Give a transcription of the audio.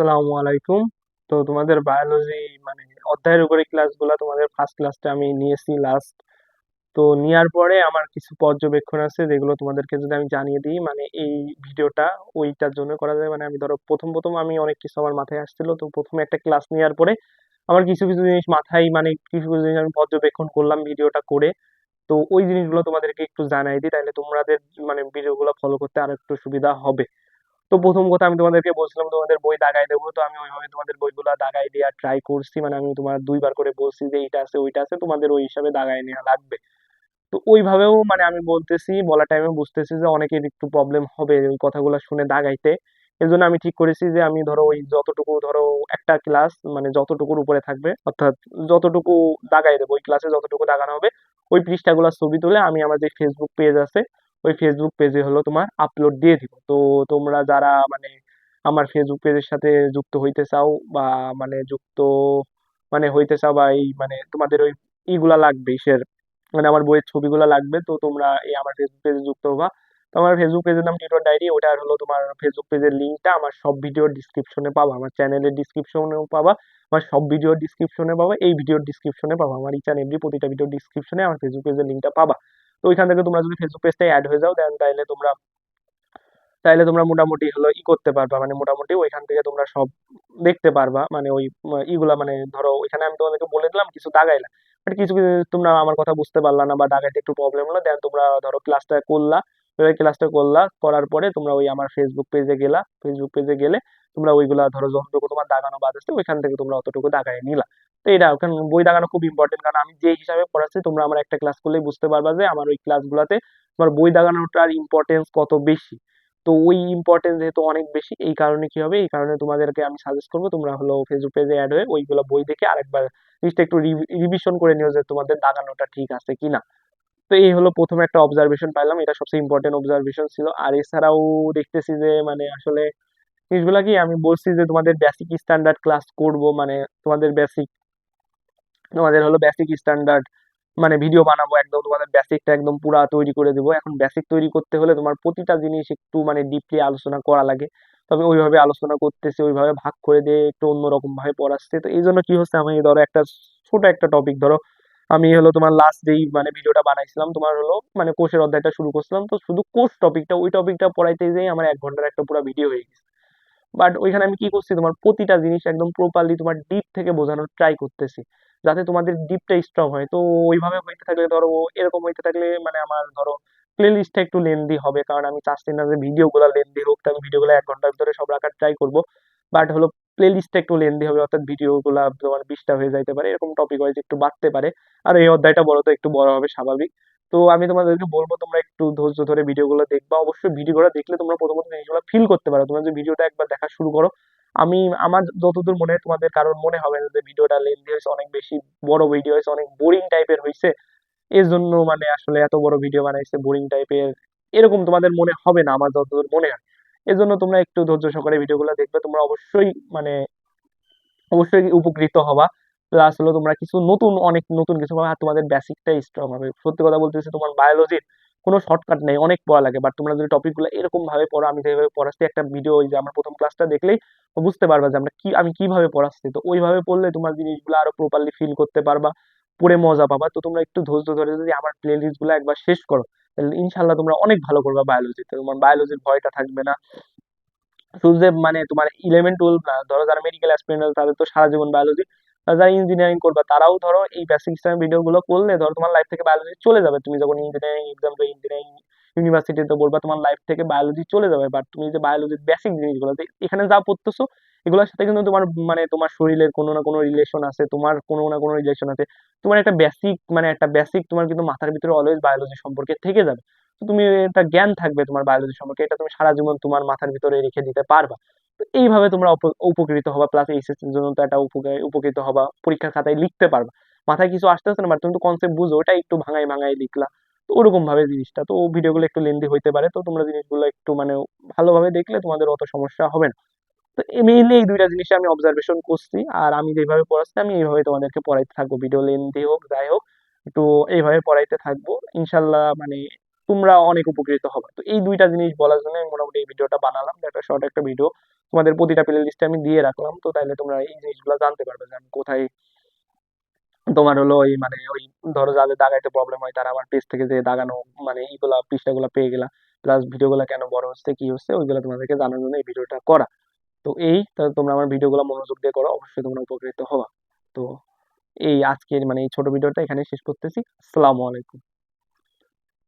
আসসালামু আলাইকুম। তো তোমাদের বায়োলজি মানে অধ্যায়ের উপরে ক্লাসগুলো তোমাদের ফার্স্ট ক্লাসটা আমি নিয়েছি লাস্ট তো নেওয়ার পরে আমার কিছু পর্যবেক্ষণ আছে যেগুলো তোমাদেরকে যদি আমি জানিয়ে দিই মানে এই ভিডিওটা ওইটার জন্য করা যায়। মানে আমি ধরো প্রথম প্রথম আমি অনেক কিছু আমার মাথায় আসছিল। তো প্রথমে একটা ক্লাস নেওয়ার পরে আমার কিছু কিছু জিনিস মাথায় মানে কিছু কিছু জিনিস আমি পর্যবেক্ষণ করলাম ভিডিওটা করে। তো ওই জিনিসগুলো তোমাদেরকে একটু জানাই দিই তাহলে তোমাদের মানে ভিডিওগুলো ফলো করতে আর একটু সুবিধা হবে। তো প্রথম কথা আমি তোমাদেরকে বলছিলাম, তোমাদের বই দাগাই দেবো। তো আমি ওইভাবে তোমাদের বইগুলো দাগাই দেওয়ার ট্রাই করছি। মানে আমি তোমার দুইবার করে বলছি যে এইটা আছে, ওইটা আছে, তোমাদের ওই হিসাবে দাগাই নেওয়া লাগবে। তো ওইভাবেও মানে আমি বলতেছি, বলার টাইমে বুঝতেছি যে অনেকের একটু প্রবলেম হবে ওই কথাগুলো শুনে দাগাইতে। এর জন্য আমি ঠিক করেছি যে আমি ধরো ওই যতটুকু ধরো একটা ক্লাস মানে যতটুকুর উপরে থাকবে, অর্থাৎ যতটুকু দাগাই দেবো, ওই ক্লাসে যতটুকু দাগানো হবে, ওই পৃষ্ঠাগুলোর ছবি তুলে আমি আমার যে ফেসবুক পেজ আছে ওই ফেসবুক পেজে হলো তোমার আপলোড দিয়ে দিব। তো তোমরা যারা মানে আমার ফেসবুক পেজের সাথে যুক্ত হইতে চাও বা মানে যুক্ত মানে হইতে চাও বা এই মানে তোমাদের ওই ইগুলা লাগবে ইসের মানে আমার বইয়ের ছবিগুলো লাগবে, তো তোমরা এই আমার ফেসবুক পেজে যুক্ত হবা। তো আমার ফেসবুক পেজের নাম টিউটর ডায়েরি ওটা হলো তোমার ফেসবুক পেজের লিঙ্কটা আমার সব ভিডিওর ডিসক্রিপশনে পাবা, আমার চ্যানেলের ডিসক্রিপশনেও পাবা, আমার সব ভিডিওর ডিসক্রিপশনে পাবা, এই ভিডিওর ডিসক্রিপশনে পাবা, আমার ইচ অ্যান্ড এভরি প্রতিটা ভিডিওর ডিসক্রিপশনে আমার ফেসবুক পেজের লিঙ্কটা পাবা। তো ওইখান থেকে তোমরা যদি ফেসবুক পেজটাই অ্যাড হয়ে যাও দেন তাইলে তোমরা তাইলে তোমরা মোটামুটি হলো ই করতে পারবা। মানে মোটামুটি ওইখান থেকে তোমরা সব দেখতে পারবা। মানে ওই ইগুলা মানে ধরো, ওইখানে আমি তোমাদেরকে বলে দিলাম, কিছু দাগাইলা। বাট কিছু কিছু তোমরা আমার কথা বুঝতে পারলা না বা দাগাইতে একটু প্রবলেম হলো দেন তোমরা ধরো ক্লাসটা করলা। ওই ক্লাসটা করলা, করার পরে তোমরা ওই আমার ফেসবুক পেজে গেলা। ফেসবুক পেজে গেলে তোমরা ওইগুলা ধরো যতটুকু তোমার দাগানো বাদ আছে ওইখান থেকে তোমরা অতটুকু দাগাই নিলা। তো এটা ওখানে বই দাগানো খুব ইম্পর্টেন্ট কারণ আমি যে হিসাবে পড়াচ্ছি, তোমরা আমার একটা ক্লাস করলেই বুঝতে পারবা যে আমার ওই ক্লাসগুলোতে তোমার বই দাগানোটার ইম্পর্টেন্স কত বেশি। তো ওই ইম্পর্টেন্স যেহেতু অনেক বেশি, এই কারণে কি হবে? এই কারণে তোমাদেরকে আমি সাজেস্ট করব, তোমরা হলো ফেসবুক পেজে অ্যাড হয়ে ওইগুলো বই দেখে আরেকবার জিনিসটা একটু রিভিশন করে নিও যে তোমাদের দাগানোটা ঠিক আছে কিনা। তো এই হলো প্রথম একটা অবজারভেশন পাইলাম, এটা সবচেয়ে ইম্পর্টেন্ট অবজারভেশন ছিল। আর এছাড়াও দেখতেছি যে মানে আসলে জিনিসগুলা কি আমি বলছি যে তোমাদের বেসিক স্ট্যান্ডার্ড ক্লাস করব মানে তোমাদের বেসিক তোমাদের হলো বেসিক স্ট্যান্ডার্ড মানে ভিডিও বানাবো একদম, তোমাদের বেসিকটা একদম পুরা তৈরি করে দেবো। এখন বেসিক তৈরি করতে হলে তোমার প্রতিটা জিনিস একটু মানে ডিপলি আলোচনা করা লাগে। তবে ওইভাবে আলোচনা করতেছি, ওইভাবে ভাগ করে দিয়ে একটু অন্যরকম ভাবে পড়াচ্ছে। তো এই জন্য কি হচ্ছে, আমি ধরো একটা ছোট একটা টপিক ধরো আমি হলো তোমার লাস্ট যেই মানে ভিডিওটা বানাইছিলাম, তোমার হলো মানে কোষের অধ্যায়টা শুরু করছিলাম। তো শুধু কোষ টপিকটা ওই টপিকটা পড়াইতে যেই আমার এক ঘণ্টার একটা পুরো ভিডিও হয়ে গেছে। বাট ওইখানে আমি কি করছি, তোমার প্রতিটা জিনিস একদম প্রপারলি তোমার ডিপ থেকে বোঝানোর ট্রাই করতেছি। যাতে তোমাদের ডিপটা স্ট্রং হয়। তো ওইভাবে হইতে থাকলে ধরো, এরকম হইতে থাকলে মানে আমার ধরো প্লে লিস্টটা একটু লেন্দি হবে। কারণ আমি চাচ্ছি না যে ভিডিওগুলো লেন্দি হোক আমি ভিডিওগুলো এক ঘণ্টার ভিতরে সব রাখার ট্রাই করব। বাট হলো প্লে লিস্টটা একটু লেন্দি হবে, অর্থাৎ ভিডিওগুলো তোমার বিশটা হয়ে যাইতে পারে। এরকম টপিক ওয়াইজ একটু বাড়তে পারে। আর এই অধ্যায়টা বড়, তো একটু বড় হবে, স্বাভাবিক। তো আমি তোমাদেরকে বলব, তোমরা একটু ধৈর্য ধরে ভিডিওগুলো দেখবা। অবশ্যই ভিডিওগুলো দেখলে তোমরা প্রথমত জিনিসগুলো ফিল করতে পারো। তোমরা যে ভিডিওটা একবার দেখা শুরু করো আমি, আমার যতদূর মনে হয় তোমাদের কারণ মনে হবে না যে ভিডিওটা লেন্দি হয়েছে, অনেক বেশি বড় ভিডিও হয়েছে, অনেক বোরিং টাইপের হয়েছে। এর জন্য মানে আসলে এত বড় ভিডিও বানাইছে বোরিং টাইপের এরকম তোমাদের মনে হবে না, আমার যতদূর মনে হয়। এজন্য তোমরা একটু ধৈর্য সহকারে ভিডিওগুলো দেখবে, তোমরা অবশ্যই মানে অবশ্যই উপকৃত হবা। প্লাস হলো তোমরা কিছু নতুন, অনেক নতুন কিছু তোমাদের বেসিকটাই স্ট্রং হবে। সত্যি কথা বলতেছি তোমার বায়োলজির কোনো শর্টকাট নেই, অনেক পড়া লাগে। বাট তোমরা যদি টপিকগুলো এরকম ভাবে পড়ো, আমি যেভাবে পড়াচ্ছি, একটা ভিডিও ওই যে আমার প্রথম ক্লাসটা দেখলেই বুঝতে পারবা যে আমরা কি, আমি কীভাবে পড়াচ্ছি। তো ওইভাবে পড়লে তোমার জিনিসগুলো আরও প্রপারলি ফিল করতে পারবা, পড়ে মজা পাবা। তো তোমরা একটু ধৈর্য ধরে যদি আমার প্লে লিস্টগুলো একবার শেষ করো, তাহলে ইনশাল্লাহ তোমরা অনেক ভালো করবা বায়োলজিতে তোমার বায়োলজির ভয়টা থাকবে না। শুধু যে মানে তোমার ইলেভেন টুয়েলভ না, ধরো যারা মেডিকেল অ্যাসপিরেন্ট তাদের তো সারা জীবন বায়োলজি যারা ইঞ্জিনিয়ারিং করবা, তারাও ধরো এই বেসিক স্টাইল ভিডিও গুলো করলে ধরো তোমার লাইফ থেকে বায়োলজি চলে যাবে। তুমি যখন ইঞ্জিনিয়ারিং এক্সাম দেবে ইঞ্জিনিয়ারিং ইউনিভার্সিটিতে বলবা তোমার লাইফ থেকে বায়োলজি চলে যাবে। বাট তুমি যে বায়োলজির বেসিক জিনিসগুলো এখানে যা পড়তেছো, এগুলোর সাথে কিন্তু তোমার মানে তোমার শরীরের কোনো না কোনো রিলেশন আছে, তোমার কোনো না কোনো রিলেশন আছে। তোমার একটা বেসিক মানে একটা বেসিক তোমার কিন্তু মাথার ভিতরে অলওয়েজ বায়োলজি সম্পর্কে থেকে যাবে। তুমি একটা জ্ঞান থাকবে তোমার বায়োলজি সম্পর্কে, এটা তুমি সারা জীবন তোমার মাথার ভিতরে রেখে দিতে পারবা। এইভাবে তোমরা উপকৃত হবা প্লাস এইচএস এর জন্য তো একটা উপকৃত হবা পরীক্ষার খাতায় লিখতে পারবা। মাথায় কিছু আসতেছে না বাট তুমি তো কনসেপ্ট বুঝো ওটা একটু ভাঙাই ভাঙাই লিখলা। তো ওরকম ভাবে জিনিসটা, তো ভিডিওগুলো একটু লেন্দি হইতে পারে, তো তোমরা জিনিসগুলো একটু মানে ভালোভাবে দেখলে তোমাদের অত সমস্যা হবে না। তো মেইনলি এই দুইটা জিনিস আমি অবজারভেশন করছি, আর আমি যেভাবে পড়াচ্ছি, আমি এইভাবে তোমাদেরকে পড়াইতে থাকব। ভিডিও লেন্দি হোক, যাই হোক, একটু এইভাবে পড়াইতে থাকব। ইনশাল্লাহ মানে তোমরা অনেক উপকৃত হবে। তো এই দুইটা জিনিস বলার জন্য মোটামুটি এই ভিডিওটা বানালাম, একটা শর্ট একটা ভিডিও তোমাদের প্রতিটা প্লে লিস্টে আমি দিয়ে রাখলাম, তো তাইলে তোমরা এই জিনিসগুলো জানতে পারবে যে আমি কোথায় তোমার হলো ওই মানে ওই ধরো যাদের দাগাইতে প্রবলেম হয়, তারা আমার পেজ থেকে যে দাগানো মানে এইগুলা পৃষ্ঠাগুলো পেয়ে গেলা প্লাস ভিডিওগুলো কেন বড় হচ্ছে, কি হচ্ছে, ওইগুলো তোমাদেরকে জানার জন্য এই ভিডিওটা করা। তো এই তাহলে তোমরা আমার ভিডিওগুলো মনোযোগ দিয়ে করো, অবশ্যই তোমরা উপকৃত হবা। তো এই আজকের মানে এই ছোট ভিডিওটা এখানে শেষ করতেছি। আসসালামু আলাইকুম।